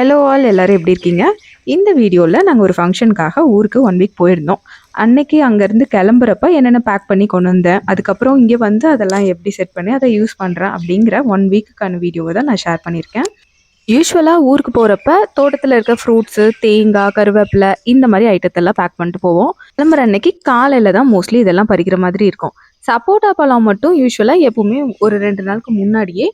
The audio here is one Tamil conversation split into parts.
ஹலோ ஆல் எல்லோரும் எப்படி இருக்கீங்க? இந்த வீடியோவில் நாங்கள் ஒரு ஃபங்க்ஷனுக்காக ஊருக்கு ஒன் வீக் போயிருந்தோம். அன்னைக்கு அங்கேருந்து கிளம்புறப்ப என்னென்ன பேக் பண்ணி கொண்டு வந்தேன் அதுக்கப்புறம் இங்கே வந்து அதெல்லாம் எப்படி செட் பண்ணி அதை யூஸ் பண்ணுறேன் அப்படிங்கிற ஒன் வீக்குக்கான வீடியோவை தான் நான் ஷேர் பண்ணியிருக்கேன். யூஸ்வலாக ஊருக்கு போகிறப்ப தோட்டத்தில் இருக்க ஃப்ரூட்ஸு தேங்காய் கருவேப்பிலை இந்த மாதிரி ஐட்டத்தெல்லாம் பேக் பண்ணிட்டு போவோம். கிளம்புற அன்னைக்கு காலையில் தான் மோஸ்ட்லி இதெல்லாம் பறிக்கிற மாதிரி இருக்கும். சப்போட்டா பழம் மட்டும் யூஸ்வலாக எப்பவுமே ஒரு ரெண்டு நாளுக்கு முன்னாடியே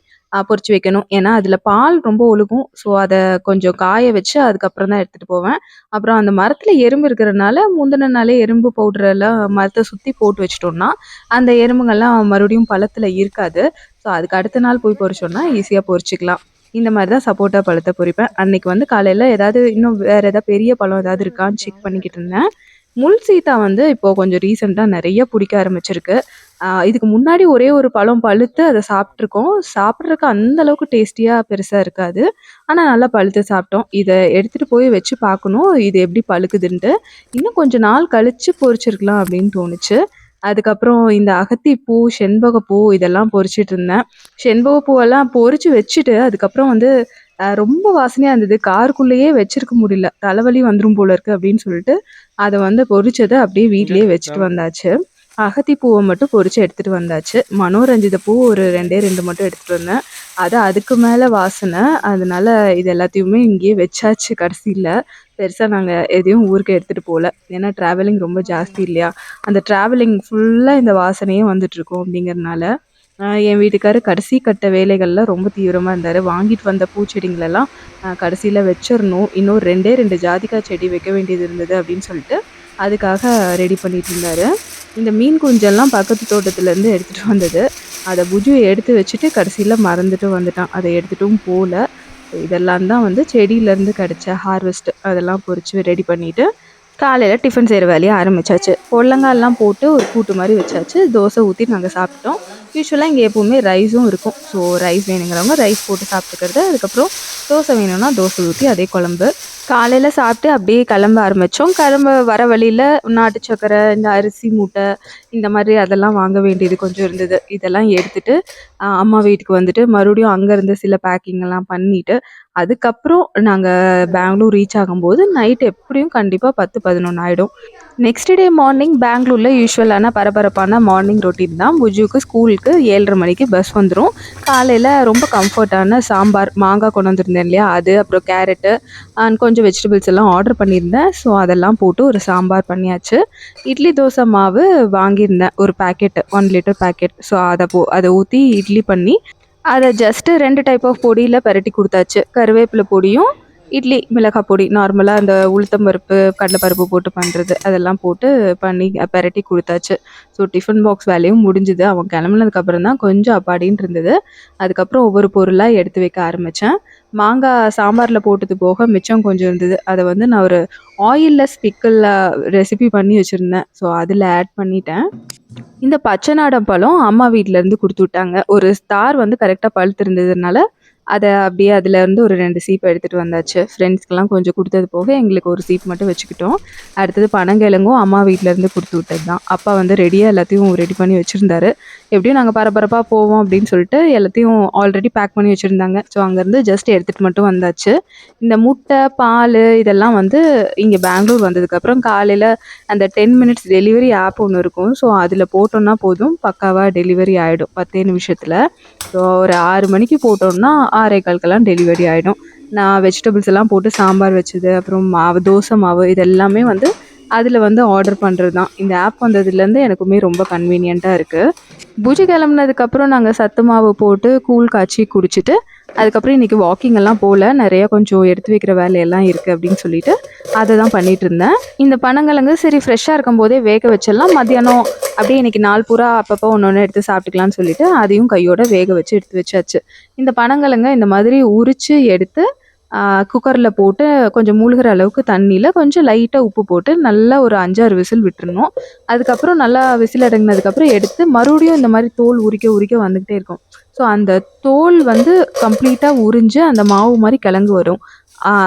பொறிச்சு வைக்கணும். ஏன்னா அதில் பால் ரொம்ப ஒழுகும். ஸோ அதை கொஞ்சம் காய வச்சு அதுக்கப்புறம் தான் எடுத்துகிட்டு போவேன். அப்புறம் அந்த மரத்தில் எறும்பு இருக்கிறனால முந்தின நாளே எறும்பு பவுடர் எல்லாம் மரத்தை சுற்றி போட்டு வச்சிட்டோம்னா அந்த எறும்புங்கள்லாம் மறுபடியும் பழத்தில் இருக்காது. ஸோ அதுக்கு அடுத்த நாள் போய் பொறிச்சோன்னா ஈஸியாக பொரிச்சிக்கலாம் இந்த மாதிரி தான் சப்போட்டா பழத்தை பொரிப்பேன் அன்னைக்கு வந்து காலையில் ஏதாவது இன்னும் வேறு ஏதாவது பெரிய பழம் ஏதாவது இருக்கான்னு செக் பண்ணிக்கிட்டு இருந்தேன். முள் சீத்தா வந்து இப்போ கொஞ்சம் ரீசெண்டாக நிறைய பிடிக்க ஆரம்பிச்சிருக்கு. இதுக்கு முன்னாடி ஒரே ஒரு பழம் பழுத்து அதை சாப்பிட்ருக்கோம் சாப்பிட்றதுக்கு அந்த அளவுக்கு டேஸ்டியாக பெருசாக இருக்காது. ஆனால் நல்லா பழுத்து சாப்பிட்டோம். இதை எடுத்துகிட்டு போய் வச்சு பார்க்கணும். இது எப்படி பழுக்குதுன்ட்டு. இன்னும் கொஞ்ச நாள் கழிச்சு பொரிச்சிருக்கலாம் அப்படின்னு தோணுச்சு. அதுக்கப்புறம் இந்த அகத்திப்பூ செண்பகப்பூ இதெல்லாம் பொரிச்சிட்டு இருந்தேன். செண்பக பூவெல்லாம் பொரிச்சு வச்சுட்டு அதுக்கப்புறம் வந்து ரொம்ப வாசனையாக இருந்தது. காருக்குள்ளேயே வச்சிருக்க முடியல. தலைவலி வந்துரும் போல இருக்கு அப்படின்னு சொல்லிட்டு அதை வந்து பொரிச்சதை அப்படியே வீட்லயே வச்சுட்டு வந்தாச்சு. அகத்தி பூவை மட்டும் பொறிச்சு எடுத்துட்டு வந்தாச்சு. மனோரஞ்சித பூ ஒரு ரெண்டே ரெண்டு மட்டும் எடுத்துட்டு வந்தேன். அது அதுக்கு மேலே வாசனை. அதனால இது எல்லாத்தையுமே இங்கேயே வச்சாச்சு கடைசியில். பெருசாக நாங்கள் எதையும் ஊருக்கு எடுத்துகிட்டு போகல ஏன்னா ட்ராவலிங் ரொம்ப ஜாஸ்தி இல்லையா? அந்த ட்ராவலிங் ஃபுல்லாக இந்த வாசனையே வந்துட்டு அப்படிங்கிறனால அப்படிங்கறதுனால என் வீட்டுக்காரர் கடைசி கட்ட வேலைகள்ல ரொம்ப தீவிரமாக இருந்தார். வாங்கிட்டு வந்த பூச்செடிங்களெல்லாம் கடைசியில் வச்சிடணும். இன்னும் ரெண்டே ரெண்டு ஜாதிக்காய் செடி வைக்க வேண்டியது இருந்தது அப்படின்னு சொல்லிட்டு அதுக்காக ரெடி பண்ணிட்டு இருந்தாரு. இந்த மீன் குஞ்செல்லாம் பக்கத்து தோட்டத்துலேருந்து எடுத்துகிட்டு வந்தது. அதை புஜு எடுத்து வச்சுட்டு கடைசியில் மறந்துட்டு வந்துட்டான். அதை எடுத்துட்டும் போகல இதெல்லாம் தான் வந்து செடியிலேருந்து கிடச்ச ஹார்வெஸ்ட் அதெல்லாம் பொறிச்சு ரெடி பண்ணிட்டு காலையில் டிஃபன் செய்கிற வேலையை ஆரம்பிச்சாச்சு. பொடலங்காயெல்லாம் போட்டு ஒரு கூட்டு மாதிரி வச்சாச்சு. தோசை ஊற்றி நாங்கள் சாப்பிட்டோம். யூஸ்வலாக இங்கே எப்போவுமே ரைஸும் இருக்கும். ஸோ ரைஸ் வேணுங்கிறவங்க ரைஸ் போட்டு சாப்பிட்டுக்கிறது. அதுக்கப்புறம் தோசை வேணும்னா தோசை ஊற்றி அதே குழம்பு. காலையில் சாப்பிட்டு அப்படியே கிளம்ப ஆரம்பித்தோம் கிளம்ப வர வழியில் நாட்டு சக்கரை இந்த அரிசி மூட்டை இந்த மாதிரி அதெல்லாம் வாங்க வேண்டியது கொஞ்சம் இருந்தது. இதெல்லாம் எடுத்துகிட்டு அம்மா வீட்டுக்கு வந்துட்டு மறுபடியும் அங்கேருந்து சில பேக்கிங்கெல்லாம் பண்ணிவிட்டு அதுக்கப்புறம் நாங்கள் பெங்களூர் ரீச் ஆகும்போது நைட் எப்படியும் கண்டிப்பாக பத்து பதினொன்று ஆகிடும் நெக்ஸ்ட் டே மார்னிங் பெங்களூரில் யூஸ்வலான பரபரப்பான மார்னிங் ரொட்டீன் தான். புஜுக்கு ஸ்கூலுக்கு ஏழரை மணிக்கு பஸ் வந்துடும் காலையில் ரொம்ப கம்ஃபர்ட்டான சாம்பார் மாங்காய் கொண்டு வந்திருந்தேன் இல்லையா? அது அப்புறம் கேரட்டு அண்ட் கொஞ்சம் வெஜிடபிள்ஸ் எல்லாம் ஆர்டர் பண்ணியிருந்தேன். ஸோ அதெல்லாம் போட்டு ஒரு சாம்பார் பண்ணியாச்சு. இட்லி தோசை மாவு வாங்கியிருந்தேன். ஒரு packet one litre packet so அதை போ அதை ஊற்றி இட்லி பண்ணி அதை ஜஸ்ட்டு ரெண்டு டைப் ஆஃப் பொடியில் பரட்டி கொடுத்தாச்சு. கருவேப்பிலை பொடியும் இட்லி மிளகாய் பொடி நார்மலாக அந்த உளுத்தம்பருப்பு கடலைப்பருப்பு போட்டு பண்ணுறது அதெல்லாம் போட்டு பண்ணி பரட்டி கொடுத்தாச்சு. ஸோ டிஃபன் பாக்ஸ் வேலையும் முடிஞ்சுது. அவன் கிளம்புனதுக்கப்புறம் தான் கொஞ்சம் அப்பாடின்னு இருந்தது. அதுக்கப்புறம் ஒவ்வொரு பொருளாக எடுத்து வைக்க ஆரம்பித்தேன் மாங்காய் சாம்பாரில் போட்டது போக மிச்சம் கொஞ்சம் இருந்தது. அதை வந்து நான் ஒரு ஆயில்லெஸ் பிக்கலில் ரெசிபி பண்ணி வச்சுருந்தேன். ஸோ அதில் ஆட் பண்ணிட்டேன். இந்த பச்சை நாடம் பழம் அம்மா வீட்டிலேருந்து கொடுத்து விட்டாங்க. ஒரு ஸ்டார் வந்து கரெக்டாக பழுத்து இருந்ததுனால அதை அப்படியே அதுலேருந்து ஒரு ரெண்டு சீப் எடுத்துகிட்டு வந்தாச்சு. ஃப்ரெண்ட்ஸ்க்கெலாம் கொஞ்சம் கொடுத்தது போக எங்களுக்கு ஒரு சீப் மட்டும் வச்சுக்கிட்டோம். அடுத்தது பனங்கிழங்கும் அம்மா வீட்டிலேருந்து கொடுத்து விட்டது தான் அப்பா வந்து ரெடியாக எல்லாத்தையும் ரெடி பண்ணி வச்சுருந்தாரு. எப்படியும் நாங்கள் பரபரப்பாக போவோம் அப்படின்னு சொல்லிட்டு எல்லாத்தையும் ஆல்ரெடி பேக் பண்ணி வச்சுருந்தாங்க. ஸோ அங்கேருந்து ஜஸ்ட் எடுத்துகிட்டு மட்டும் வந்தாச்சு. இந்த முட்டை பால் இதெல்லாம் வந்து இங்கே பெங்களூர் வந்ததுக்கப்புறம் காலையில் அந்த டென் மினிட்ஸ் டெலிவரி ஆப் ஒன்று இருக்கும். ஸோ அதில் போட்டோம்னா போதும். பக்காவாக டெலிவரி ஆகிடும் பத்தே நிமிஷத்தில். ஸோ ஒரு ஆறு மணிக்கு போட்டோம்னா ஆறே கால்க்கெல்லாம் டெலிவரி ஆகிடும் நான் வெஜிடபிள்ஸ் எல்லாம் போட்டு சாம்பார் வச்சது அப்புறம் மாவு தோசை மாவு இது எல்லாமே வந்து அதில் வந்து ஆர்டர் பண்ணுறது தான் இந்த ஆப் வந்ததுலேருந்து எனக்குமே ரொம்ப கன்வீனியண்ட்டாக இருக்குது பூஜை கிளம்புனதுக்கப்புறம் நாங்கள் சத்து மாவு போட்டு கூழ் காய்ச்சி குடிச்சிட்டு அதுக்கப்புறம் இன்றைக்கி வாக்கிங் எல்லாம் போகல நிறையா கொஞ்சம் எடுத்து வைக்கிற வேலையெல்லாம் இருக்குது அப்படின்னு சொல்லிட்டு அதை தான் பண்ணிகிட்டு இருந்தேன். இந்த பனங்கிழங்கு சரி ஃப்ரெஷ்ஷாக இருக்கும் போதே வேக வச்சிடலாம். மத்தியானம் அப்படியே இன்னைக்கு நாள் பூரா அப்பப்போ ஒன்று ஒன்று எடுத்து சாப்பிட்டுக்கலாம்னு சொல்லிட்டு அதையும் கையோட வேக வச்சு எடுத்து வச்சாச்சு. இந்த பனங்கிழங்க இந்த மாதிரி உரித்து எடுத்து குக்கரில் போட்டு கொஞ்சம் மூழ்கிற அளவுக்கு தண்ணியில் கொஞ்சம் லைட்டாக உப்பு போட்டு நல்லா ஒரு அஞ்சாறு விசில் விட்டுருணும் அதுக்கப்புறம் நல்லா விசில் அடங்கினதுக்கப்புறம் எடுத்து மறுபடியும் இந்த மாதிரி தோல் உரிக்க உரிக்க வந்துக்கிட்டே இருக்கும். ஸோ அந்த தோல் வந்து கம்ப்ளீட்டாக உறிஞ்சு அந்த மாவு மாதிரி கிழங்கு வரும்.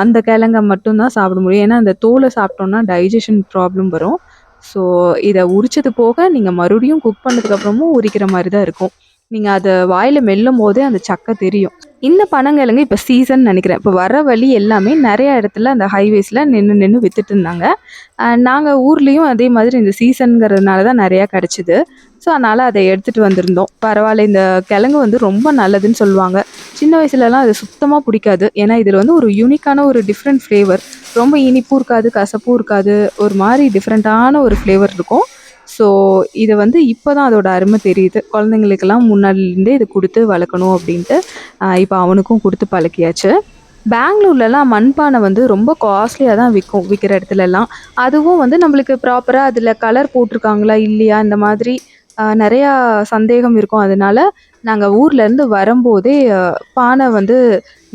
அந்த கிழங்க மட்டும்தான் சாப்பிட முடியும். ஏன்னா அந்த தோலை சாப்பிட்டோம்னா டைஜஷன் ப்ராப்ளம் வரும். ஸோ இதை உரிச்சது போக நீங்கள் மறுபடியும் குக் பண்ணதுக்கப்புறமும் உரிக்கிற மாதிரி தான் இருக்கும். நீங்கள் அதை வாயில் மெல்லும் போதே அந்த சக்கை தெரியும். இந்த பனங்கிழங்கு இப்போ சீசன் நினைக்கிறேன். இப்போ வர வழி எல்லாமே நிறைய இடத்துல அந்த ஹைவேஸில் நின்று நின்று வித்துட்டு இருந்தாங்க. நாங்கள் ஊர்லேயும் அதே மாதிரி இந்த சீசனுங்கிறதுனால தான் நிறையா கிடச்சிது. ஸோ அதனால் அதை எடுத்துகிட்டு வந்திருந்தோம். பரவாயில்ல இந்த கிழங்கு வந்து ரொம்ப நல்லதுன்னு சொல்லுவாங்க. சின்ன வயசுலலாம் அது சுத்தமாக பிடிக்காது. ஏன்னா இதில் வந்து ஒரு யூனிக்கான ஒரு டிஃப்ரெண்ட் ஃப்ளேவர் ரொம்ப இனிப்பும் இருக்காது கசப்பும் இருக்காது. ஒரு மாதிரி டிஃப்ரெண்ட்டான ஒரு ஃப்ளேவர் இருக்கும். ஸோ இதை வந்து இப்போ தான் அதோட அருமை தெரியுது. குழந்தைங்களுக்கெல்லாம் முன்னாடிலேருந்தே இது கொடுத்து வளர்க்கணும் அப்படின்ட்டு இப்போ அவனுக்கும் கொடுத்து பழக்கியாச்சு. பெங்களூர்லலாம் மண்பானை வந்து ரொம்ப காஸ்ட்லியாக தான் விற்கும் விற்கிற இடத்துலலாம். அதுவும் வந்து நம்மளுக்கு ப்ராப்பராக அதில் கலர் போட்டிருக்காங்களா இல்லையா இந்த மாதிரி நிறையா சந்தேகம் இருக்கும். அதனால நாங்கள் ஊர்லேருந்து வரும்போதே பானை வந்து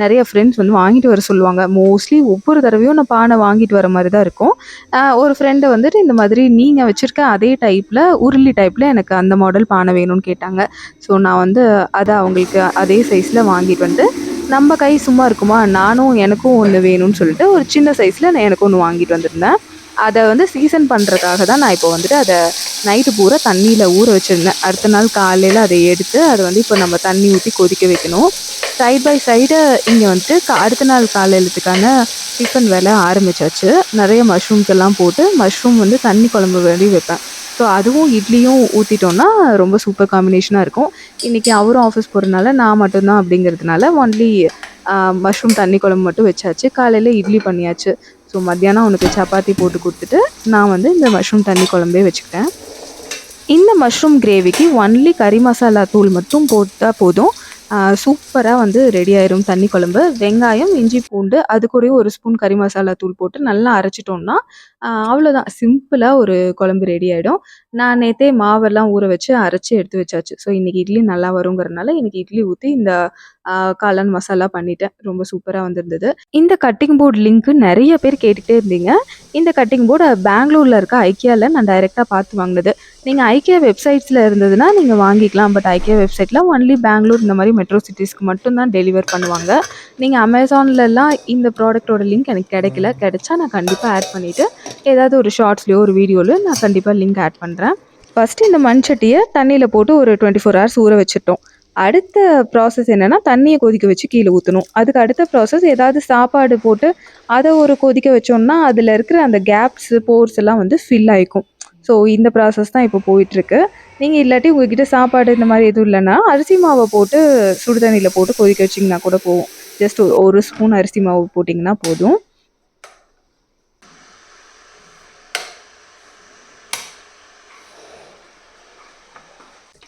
நிறைய ஃப்ரெண்ட்ஸ் வந்து வாங்கிட்டு வர சொல்லுவாங்க. மோஸ்ட்லி ஒவ்வொரு தடவையும் நான் பானை வாங்கிட்டு வர மாதிரி தான் இருக்கும் ஒரு ஃப்ரெண்டு வந்துட்டு இந்த மாதிரி நீங்கள் வச்சுருக்க அதே டைப்பில் உருளி டைப்பில் எனக்கு அந்த மாடல் பானை வேணும்னு கேட்டாங்க. ஸோ நான் வந்து அதை அவங்களுக்கு அதே சைஸில் வாங்கிட்டு வந்து நம்ம கை சும்மா இருக்குமா? நானும் எனக்கும் ஒன்று வேணும்னு சொல்லிட்டு ஒரு சின்ன சைஸில் நான் எனக்கு ஒன்று வாங்கிட்டு வந்திருந்தேன். அதை வந்து சீசன் பண்ணுறதுக்காக தான் நான் இப்போ வந்துட்டு அதை நைட்டு பூரா தண்ணியில் ஊற வச்சுருந்தேன். அடுத்த நாள் காலையில் அதை எடுத்து அதை வந்து இப்போ நம்ம தண்ணி ஊற்றி கொதிக்க வைக்கணும். சைட் பை சைடு இங்கே வந்துட்டு அடுத்த நாள் காலையிலத்துக்கான டிஃபன் வேலை ஆரம்பிச்சாச்சு. நிறைய மஷ்ரூம்ஸ் எல்லாம் போட்டு மஷ்ரூம் வந்து தண்ணி குழம்பு வேண்டி வைப்பேன். ஸோ அதுவும் இட்லியும் ஊற்றிட்டோன்னா ரொம்ப சூப்பர் காம்பினேஷனாக இருக்கும். இன்றைக்கி அவரும் ஆஃபீஸ் போகிறதுனால நான் மட்டும்தான் அப்படிங்கிறதுனால ஒன்லி மஷ்ரூம் தண்ணி குழம்பு மட்டும் வச்சாச்சு. காலையில் இட்லி பண்ணியாச்சு. ஸோ மத்தியானம் அவனுக்கு சப்பாத்தி போட்டு கொடுத்துட்டு நான் வந்து இந்த மஷ்ரூம் தண்ணி குழம்பே வச்சுக்கிட்டேன். இந்த மஷ்ரூம் கிரேவிக்கு ஒன்லி கறி மசாலா தூள் மட்டும் போட்டால் போதும். சூப்பராக வந்து ரெடி ஆயிரும் தண்ணி குழம்பு. வெங்காயம் இஞ்சி பூண்டு அது கூட ஒரு ஸ்பூன் கறி மசாலா தூள் போட்டு நல்லா அரைச்சிட்டோம்னா அவ்வளோதான் சிம்பிளாக ஒரு குழம்பு ரெடி ஆகிடும் நான் நேற்றே மாவெல்லாம் ஊற வச்சு அரைச்சி எடுத்து வச்சாச்சு. ஸோ இன்றைக்கி இட்லி நல்லா வருங்கிறனால இன்றைக்கி இட்லி ஊற்றி இந்த காளான் மசாலா பண்ணிட்டேன். ரொம்ப சூப்பராக வந்திருந்தது. இந்த கட்டிங் போர்டு லிங்க்கு நிறைய பேர் கேட்டுகிட்டே இருந்தீங்க. இந்த கட்டிங் போர்டு பெங்களூரில் இருக்க ஐக்கியாவில் நான் டைரெக்டாக பார்த்து வாங்கினது. நீங்கள் ஐக்கியா வெப்சைட்ஸில் இருந்ததுன்னா நீங்கள் வாங்கிக்கலாம். பட் ஐக்கியா வெப்சைட்டில் ஒன்லி பெங்களூர் இந்த மாதிரி மெட்ரோ சிட்டிஸ்க்கு மட்டும்தான் டெலிவர் பண்ணுவாங்க. நீங்கள் அமேசான்லலாம் இந்த ப்ராடக்ட்டோட லிங்க் எனக்கு கிடைக்கல. கிடைச்சா நான் கண்டிப்பாக ஆட் பண்ணிவிட்டு ஏதாவது ஒரு ஷார்ட்ஸ்லையோ ஒரு வீடியோலையோ நான் கண்டிப்பாக லிங்க் ஆட் பண்ணுறேன் ஃபஸ்ட்டு இந்த மண் சட்டியை தண்ணியில் போட்டு ஒரு டுவெண்ட்டி ஃபோர் ஹவர்ஸ் ஊற வச்சுட்டோம். அடுத்த ப்ராசஸ் என்னென்னா தண்ணியை கொதிக்க வச்சு கீழே ஊற்றணும் அதுக்கு அடுத்த ப்ராசஸ் ஏதாவது சாப்பாடு போட்டு அதை ஒரு கொதிக்க வச்சோம்னா அதில் இருக்கிற அந்த கேப்ஸு போர்ஸ் எல்லாம் வந்து ஃபில் ஆகிக்கும் ஸோ இந்த ப்ராசஸ் தான் இப்போ போயிட்டுருக்கு. நீங்கள் இல்லாட்டி உங்ககிட்ட சாப்பாடு இந்த மாதிரி எதுவும் இல்லைன்னா அரிசி மாவை போட்டு சுடு தண்ணியில் போட்டு கொதிக்க வச்சிங்கன்னா கூட போகும் ஜஸ்ட் ஒரு ஸ்பூன் அரிசி மாவு போட்டிங்கன்னா போதும்.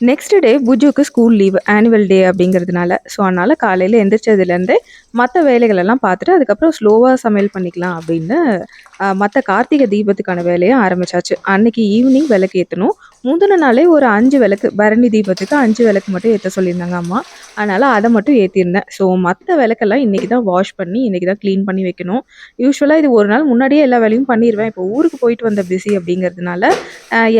நெக்ஸ்ட் டே புஜுக்கு ஸ்கூல் லீவ் ஆனுவல் டே அப்படிங்கிறதுனால. ஸோ அதனால் காலையில் எந்திரிச்சதுலேருந்து மற்ற வேலைகளெல்லாம் பார்த்துட்டு அதுக்கப்புறம் ஸ்லோவாக சமையல் பண்ணிக்கலாம் அப்படின்னு மற்ற கார்த்திகை தீபத்துக்கான வேலையை ஆரம்பிச்சாச்சு. அன்னைக்கு ஈவினிங் விளக்கு ஏற்றணும் முந்தின நாளே ஒரு அஞ்சு விளக்கு பரணி தீபத்துக்கு அஞ்சு விளக்கு மட்டும் ஏற்ற சொல்லியிருந்தாங்க அம்மா. அதனால் அதை மட்டும் ஏற்றிருந்தேன் ஸோ மற்ற விளக்கெல்லாம் இன்றைக்கி தான் வாஷ் பண்ணி இன்றைக்கி தான் க்ளீன் பண்ணி வைக்கணும். யூஸ்வலாக இது ஒரு நாள் முன்னாடியே எல்லா வேலையும் பண்ணிடுவேன் இப்போ ஊருக்கு போயிட்டு வந்த பிஸி அப்படிங்கிறதுனால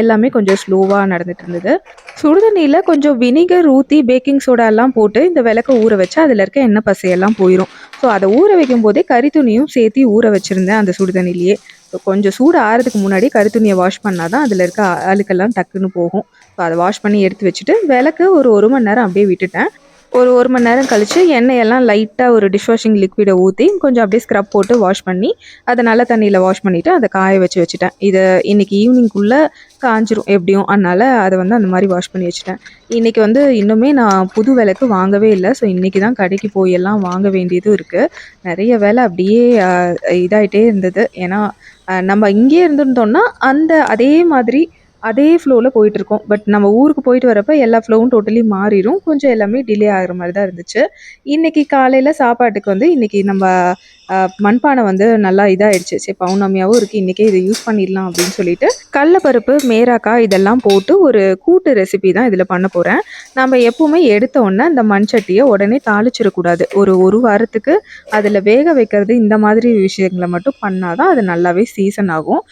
எல்லாமே கொஞ்சம் ஸ்லோவாக நடந்துட்டு இருந்தது. சுடுதண்ணியில் கொஞ்சம் வினிகர் ஊற்றி பேக்கிங் சோடா எல்லாம் போட்டு இந்த விளக்க ஊற வச்சா அதில் இருக்க எண்ணெய் பசையெல்லாம் போயிடும் ஸோ அதை ஊற வைக்கும் போதே கறி துணியும் சேர்த்து ஊற வச்சுருந்தேன் அந்த சுடுதண்ணிலேயே ஸோ கொஞ்சம் சூடு ஆறதுக்கு முன்னாடி கறி வாஷ் பண்ணால் தான் அதில் இருக்க அழுக்கெல்லாம் டக்குன்னு போகும். ஸோ அதை வாஷ் பண்ணி எடுத்து வச்சுட்டு விளக்கு ஒரு ஒரு மணி நேரம் அப்படியே விட்டுட்டேன். ஒரு ஒரு மணி நேரம் கழித்து எண்ணெயெல்லாம் லைட்டாக ஒரு டிஷ் வாஷிங் லிக்விடை ஊற்றி கொஞ்சம் அப்படியே ஸ்க்ரப் போட்டு வாஷ் பண்ணி அதை நல்ல தண்ணியில் வாஷ் பண்ணிவிட்டு அதை காய வச்சு வச்சுட்டேன். இதை இன்னைக்கு ஈவினிங்குள்ளே காஞ்சிரும். எப்படியும் அதனால் அதை வந்து அந்த மாதிரி வாஷ் பண்ணி வச்சுட்டேன். இன்றைக்கி வந்து இன்னுமே நான் புது விளக்கு வாங்கவே இல்லை. ஸோ இன்றைக்கி தான் கடைக்கு போய் எல்லாம் வாங்க வேண்டியதும் இருக்குது நிறைய வேலை அப்படியே இதாகிட்டே இருந்தது. ஏன்னா நம்ம இங்கேயே இருந்திருந்தோம்னா அந்த அதே மாதிரி அதே ஃப்ளோவில் போயிட்டுருக்கோம். பட் நம்ம ஊருக்கு போயிட்டு வரப்போ எல்லா ஃப்ளோவும் டோட்டலி மாறிடும் கொஞ்சம் எல்லாமே டிலே ஆகிற மாதிரி தான் இருந்துச்சு. இன்றைக்கி காலையில் சாப்பாட்டுக்கு வந்து இன்றைக்கி நம்ம மண்பானை வந்து நல்லா இதாகிடுச்சு சரி பௌர்ணமியாகவும் இருக்குது இன்றைக்கே இதை யூஸ் பண்ணிடலாம் அப்படின்னு சொல்லிட்டு கடலப்பருப்பு மேராக்காய் இதெல்லாம் போட்டு ஒரு கூட்டு ரெசிபி தான் இதில் பண்ண போகிறேன் நம்ம எப்பவுமே எடுத்த உடனே அந்த மண் சட்டியை உடனே தாளிச்சிடக்கூடாது. ஒரு ஒரு வாரத்துக்கு அதில் வேக வைக்கிறது இந்த மாதிரி விஷயங்களை மட்டும் பண்ணால் தான் அது நல்லாவே சீசன் ஆகும்.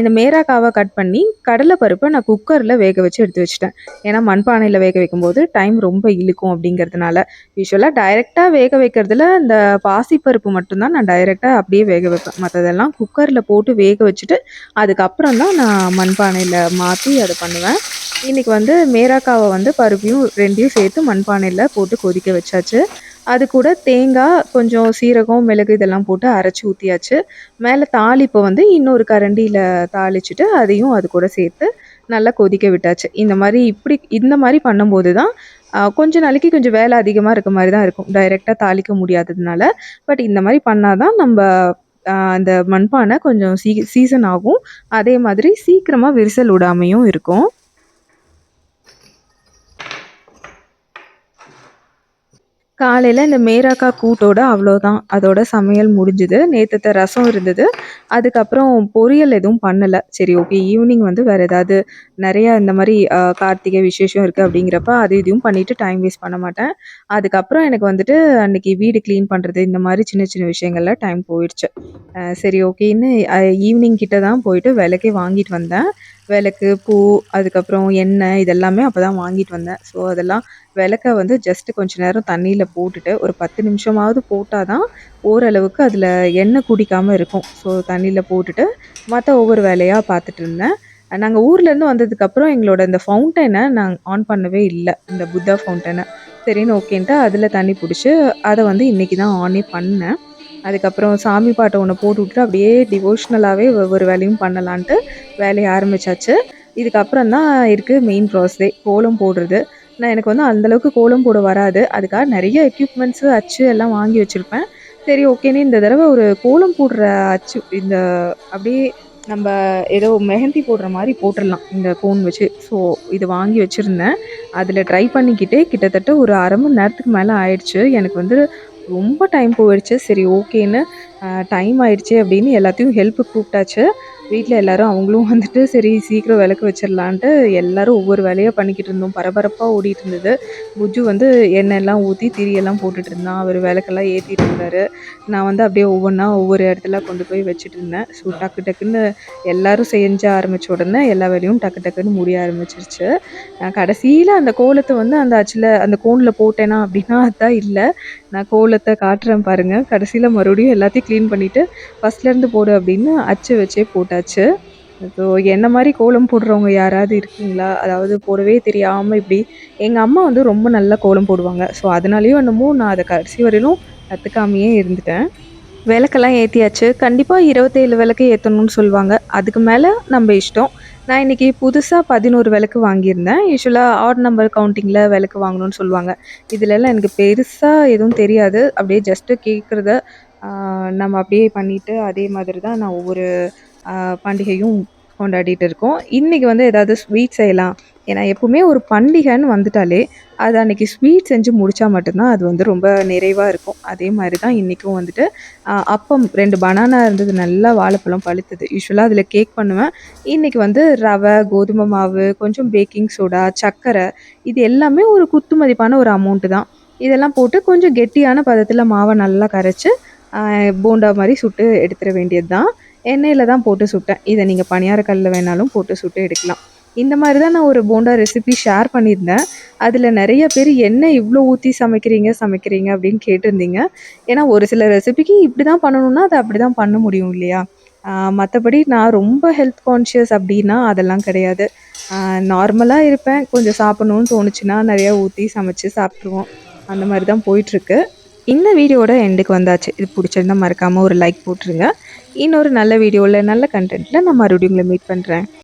இந்த மேராக்காவை கட் பண்ணி கடலைப்பருப்பு நான் குக்கரில் வேக வச்சு எடுத்து வச்சுட்டேன். ஏன்னா மண்பானையில் வேக வைக்கும்போது டைம் ரொம்ப இழுக்கும் அப்படிங்கிறதுனால. யூஸ்வலாக டைரெக்டாக வேக வைக்கிறதுல இந்த பாசிப்பருப்பு மட்டும்தான் நான் டைரெக்டாக அப்படியே வேக வைப்பேன். மற்றதெல்லாம் குக்கரில் போட்டு வேக வச்சுட்டு அதுக்கப்புறம் தான் நான் மண்பானையில் மாற்றி அதை பண்ணுவேன். இன்றைக்கி வந்து மேராக்காவை வந்து பருப்பையும் ரெண்டையும் சேர்த்து மண்பானையில் போட்டு கொதிக்க வச்சாச்சு. அது கூட தேங்காய் கொஞ்சம் சீரகம் மிளகு இதெல்லாம் போட்டு அரைச்சி ஊற்றியாச்சு மேலே தாளிப்பை வந்து இன்னொரு கரண்டியில் தாளிச்சிட்டு அதையும் அது கூட சேர்த்து நல்லா கொதிக்க விட்டாச்சு. இந்த மாதிரி இப்படி இந்த மாதிரி பண்ணும்போது தான் கொஞ்ச நாளைக்கு கொஞ்சம் வேலை அதிகமாக இருக்க மாதிரி தான் இருக்கும். டைரெக்டாக தாளிக்க முடியாததுனால. பட் இந்த மாதிரி பண்ணால் தான் நம்ம அந்த மண்பானை கொஞ்சம் சீ சீசன் ஆகும். அதே மாதிரி சீக்கிரமாக விரிசல் விடாமையும் இருக்கும். காலையில் இந்த மேராக்கா கூட்டோட அவ்வளோதான் அதோட சமையல் முடிஞ்சுது. நேற்றுத்த ரசம் இருந்தது. அதுக்கப்புறம் பொரியல் எதுவும் பண்ணலை. சரி ஓகே ஈவினிங் வந்து வேறு ஏதாவது நிறையா இந்த மாதிரி கார்த்திகை விசேஷம் இருக்குது அப்படிங்கிறப்ப அது இதையும் பண்ணிவிட்டு டைம் வேஸ்ட் பண்ண மாட்டேன். அதுக்கப்புறம் எனக்கு வந்துட்டு அன்றைக்கி வீடு க்ளீன் பண்ணுறது இந்த மாதிரி சின்ன சின்ன விஷயங்களில் டைம் போயிடுச்சு. சரி ஓகேன்னு ஈவினிங் கிட்ட தான் போயிட்டு விலைக்கே வாங்கிட்டு வந்தேன். விளக்கு பூ அதுக்கப்புறம் எண்ணெய் இதெல்லாமே அப்போ தான் வாங்கிட்டு வந்தேன். ஸோ அதெல்லாம் விளக்க வந்து ஜஸ்ட்டு கொஞ்ச நேரம் தண்ணியில் போட்டுட்டு ஒரு பத்து நிமிஷமாவது போட்டால் தான் ஓரளவுக்கு அதில் எண்ணெய் குடிக்காமல் இருக்கும். ஸோ தண்ணியில் போட்டுட்டு மற்ற ஒவ்வொரு வேலையாக பார்த்துட்டு இருந்தேன். நாங்கள் ஊர்லேருந்து வந்ததுக்கப்புறம் எங்களோட இந்த ஃபவுண்டனை நாங்கள் ஆன் பண்ணவே இல்லை. இந்த புத்தா ஃபவுண்டனை சரின்னு ஓகேன்ட்டு அதில் தண்ணி பிடிச்சி அதை வந்து இன்றைக்கி தான் ஆனே பண்ணேன். அதுக்கப்புறம் சாமி பாட்டை ஒன்று போட்டு விட்டுட்டு அப்படியே டிவோஷ்னலாகவே ஒவ்வொரு வேலையும் பண்ணலான்ட்டு வேலையை ஆரம்பித்தாச்சு இதுக்கப்புறம் தான் இருக்குது மெயின் ப்ராசஸே கோலம் போடுறது. நான் எனக்கு வந்து அந்தளவுக்கு கோலம் போட வராது. அதுக்காக நிறைய எக்யூப்மெண்ட்ஸு அச்சு எல்லாம் வாங்கி வச்சுருப்பேன். சரி ஓகேன்னு இந்த தடவை ஒரு கோலம் போடுற அச்சு இந்த அப்படியே நம்ம ஏதோ மெஹந்தி போடுற மாதிரி போட்டுடலாம் இந்த கோன் வச்சு. ஸோ இது வாங்கி வச்சுருந்தேன். அதில் ட்ரை பண்ணிக்கிட்டே கிட்டத்தட்ட ஒரு அரை மணி நேரத்துக்கு மேலே ஆயிடுச்சு. எனக்கு வந்து ரொம்ப டைம் போயிடுச்சு சரி ஓகேன்னு டைம் ஆயிடுச்சு அப்படின்னு எல்லாத்தையும் ஹெல்ப்புக்கு கூப்பிட்டாச்சு. வீட்டில் எல்லோரும் அவங்களும் வந்துட்டு சரி சீக்கிரம் விளக்கு வச்சிடலான்ட்டு எல்லோரும் ஒவ்வொரு வேலையாக பண்ணிக்கிட்டு இருந்தோம். பரபரப்பாக ஓடிட்டு இருந்தது. புஜ்ஜு வந்து எண்ணெயெல்லாம் ஊற்றி திரியெல்லாம் போட்டுட்டு இருந்தான். அவர் விளக்கெல்லாம் ஏற்றிட்டு இருந்தார். நான் வந்து அப்படியே ஒவ்வொன்றா ஒவ்வொரு இடத்துல கொண்டு போய் வச்சுட்டு இருந்தேன். ஸோ டக்கு டக்குன்னு எல்லோரும் செஞ்ச ஆரம்பித்த உடனே எல்லா வேலையும் டக்கு டக்குன்னு முடிய ஆரம்பிச்சிருச்சு. நான் கடைசியில் அந்த கோலத்தை வந்து அந்த அச்சில் அந்த கோனில் போட்டேனா அப்படின்னா அதுதான் இல்லை. நான் கோலத்தை காட்டுறேன் பாருங்கள் கடைசியில் மறுபடியும் எல்லாத்தையும் க்ளீன் பண்ணிவிட்டு ஃபஸ்ட்லேருந்து போடு அப்படின்னு அச்சு வச்சே போட்டாச்சு. ஸோ என்ன மாதிரி கோலம் போடுறவங்க யாராவது இருக்கீங்களா? அதாவது போடவே தெரியாமல் இப்படி எங்கள் அம்மா வந்து ரொம்ப நல்லா கோலம் போடுவாங்க. ஸோ அதனாலேயும் என்னமோ நான் அதை கடைசி வரையிலும் கற்றுக்காமையே இருந்துட்டேன். விளக்கெல்லாம் ஏற்றியாச்சு கண்டிப்பாக இருபத்தேழு விளக்கு ஏற்றணும்னு சொல்லுவாங்க. அதுக்கு மேலே நம்ம இஷ்டம். நான் இன்றைக்கி புதுசாக பதினோரு விளக்கு வாங்கியிருந்தேன். யூஸ்வலாக ஆட் நம்பர் கவுண்டிங்கில் விளக்கு வாங்கணும்னு சொல்லுவாங்க. இதிலெல்லாம் எனக்கு பெருசாக எதுவும் தெரியாது. அப்படியே ஜஸ்ட்டு கேட்குறத நம்ம அப்படியே பண்ணிவிட்டு அதே மாதிரி தான் நான் ஒவ்வொரு பண்டிகையும் கொண்டாடிட்டு இருக்கோம். இன்றைக்கி வந்து ஏதாவது ஸ்வீட் செய்யலாம். ஏன்னா எப்போவுமே ஒரு பண்டிகைன்னு வந்துட்டாலே அது அன்றைக்கி ஸ்வீட் செஞ்சு முடித்தா மட்டும்தான் அது வந்து ரொம்ப நிறைவாக இருக்கும். அதே மாதிரி தான் இன்றைக்கும் வந்துட்டு அப்பம் ரெண்டு பனானா இருந்தது நல்லா வாழைப்பழம் பழுத்தது. யூஸ்வலாக அதில் கேக் பண்ணுவேன். இன்றைக்கி வந்து ரவை கோதுமை மாவு கொஞ்சம் பேக்கிங் சோடா சர்க்கரை இது எல்லாமே ஒரு குத்து மதிப்பான ஒரு அமௌண்ட்டு தான். இதெல்லாம் போட்டு கொஞ்சம் கெட்டியான பதத்தில் மாவை நல்லா கரைச்சி போண்டா மாதிரி சுட்டு எடுத்துட வேண்டியது தான் எண்ணெயில் தான் போட்டு சுட்டேன். இதை நீங்கள் பணியாரக்கல்லில் வேணாலும் போட்டு சுட்டு எடுக்கலாம். இந்த மாதிரி தான் நான் ஒரு போண்டா ரெசிபி ஷேர் பண்ணியிருந்தேன். அதில் நிறைய பேர் என்ன இவ்வளோ ஊற்றி சமைக்கிறீங்க சமைக்கிறீங்க? அப்படின்னு கேட்டிருந்தீங்க. ஏன்னா ஒரு சில ரெசிபிக்கு இப்படி தான் பண்ணணும்னா அதை அப்படி தான் பண்ண முடியும் இல்லையா? மற்றபடி நான் ரொம்ப ஹெல்த் கான்ஷியஸ் அப்படின்னா அதெல்லாம் கிடையாது. நார்மலாக இருப்பேன். கொஞ்சம் சாப்பிட்ணுன்னு தோணுச்சுன்னா நிறையா ஊற்றி சமைச்சு சாப்பிட்ருவோம் அந்த மாதிரி தான் போயிட்டுருக்கு. இந்த வீடியோட எண்டுக்கு வந்தாச்சு. இது பிடிச்சிருந்தா மறக்காமல் ஒரு லைக் போட்டுருங்க. இன்னொரு நல்ல வீடியோவில் நல்ல கண்டென்ட்டில் நான் மறுபடியும் உங்களை மீட் பண்ணுறேன்